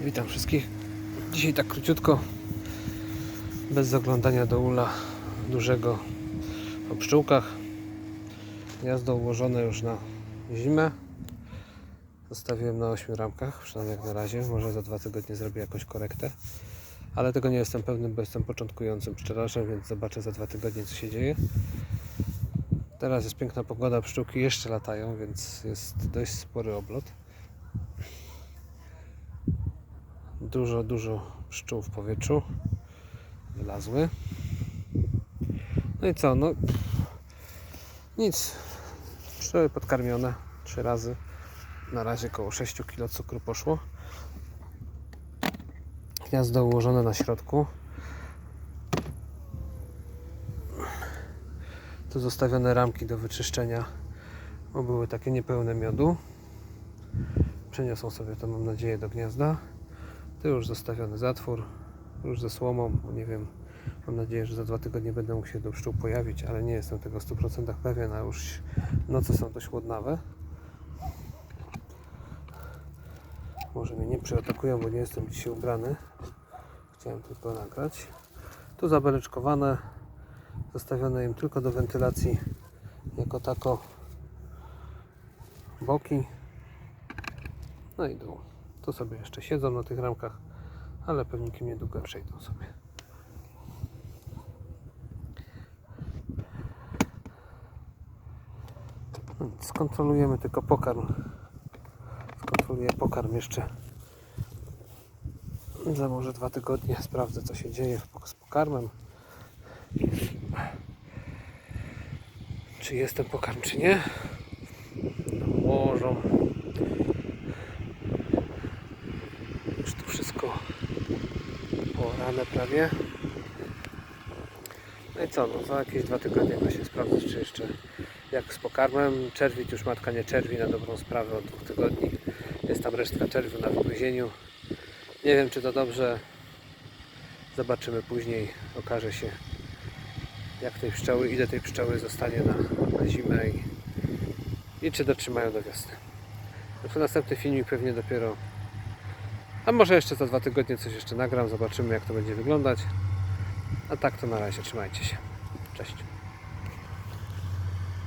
Witam wszystkich. Dzisiaj tak króciutko, bez zaglądania do ula dużego o pszczółkach. Gniazdo ułożone już na zimę. Zostawiłem na 8 ramkach, przynajmniej jak na razie. Może za dwa tygodnie zrobię jakąś korektę. Ale tego nie jestem pewny, bo jestem początkującym pszczelarzem, więc zobaczę za dwa tygodnie co się dzieje. Teraz jest piękna pogoda, pszczółki jeszcze latają, więc jest dość spory oblot. Dużo, dużo pszczół w powietrzu wylazły. No i co? No nic. Pszczoły podkarmione trzy razy. Na razie około 6 kg cukru poszło. Gniazdo ułożone na środku. Tu zostawione ramki do wyczyszczenia, bo były takie niepełne miodu. Przeniosą sobie to, mam nadzieję, do gniazda. Tu już zostawiony zatwór, już ze słomą, nie wiem, mam nadzieję, że za dwa tygodnie będę mógł się do pszczół pojawić, ale nie jestem tego w 100% pewien, a już noce są dość chłodnawe. Może mnie nie przyatakują, bo nie jestem dzisiaj ubrany. Chciałem tylko nagrać. Tu zabeleczkowane, zostawione im tylko do wentylacji jako tako boki no i dół. Tu sobie jeszcze siedzą na tych ramkach, ale pewniki niedługo przejdą sobie. Skontrolujemy tylko pokarm. Skontroluję pokarm jeszcze za może dwa tygodnie. Sprawdzę co się dzieje z pokarmem. Czy jest ten pokarm, czy nie. Łożą. Już tu wszystko porane prawie. No i co, no za jakieś dwa tygodnie da się sprawdzić, czy jeszcze jak z pokarmem. Czerwić już matka nie czerwi na dobrą sprawę od dwóch tygodni. Jest tam resztka czerwiu na wygryzieniu. Nie wiem, czy to dobrze. Zobaczymy później. Okaże się, jak tej pszczoły, ile tej pszczoły zostanie na, na zimę i, i czy dotrzymają do wiosny. To następny filmik pewnie dopiero a może jeszcze za dwa tygodnie coś jeszcze nagram, zobaczymy jak to będzie wyglądać. A tak to na razie, trzymajcie się. Cześć.